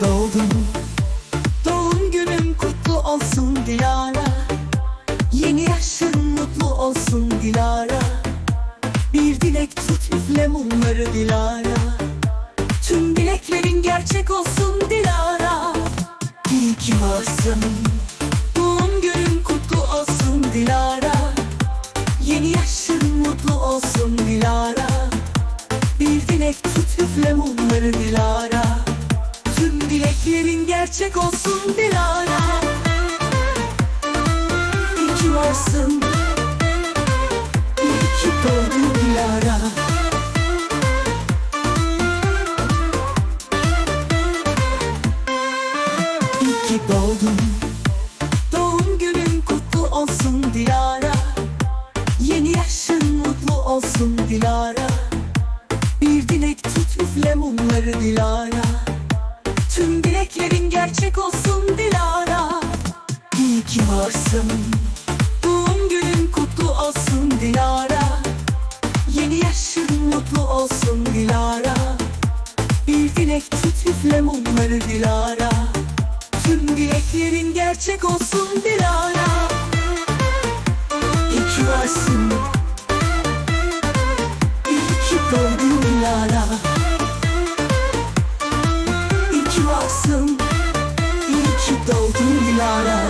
doğdun Doğum günün kutlu olsun Dilara. Yeni yaşın mutlu olsun Dilara. Bir dilek tut üfle Dilara. Tüm dileklerin gerçek olsun Dilara. İyi ki Doğum günün kutlu olsun Dilara. Yeni yaşın mutlu olsun Dilara. Bir dilek tut üfle mumları Dilara gerçek olsun Dilara İyi ki varsın. İyi ki doğdun Dilara İyi ki doğdun. Doğum günün kutlu olsun Dilara Yeni yaşın mutlu olsun Dilara Bir dilek tut üfle mumları Dilara. Tüm dileklerin gerçek olsun Dilara. İyi ki varsın. Doğum günün kutlu olsun Dilara. Yeni yaşın mutlu olsun Dilara. Bir dilek tut üfle mumları Dilara. Tüm dileklerin gerçek olsun Dilara. İyi ki varsın. İyi ki doğdun Dilara İyi ki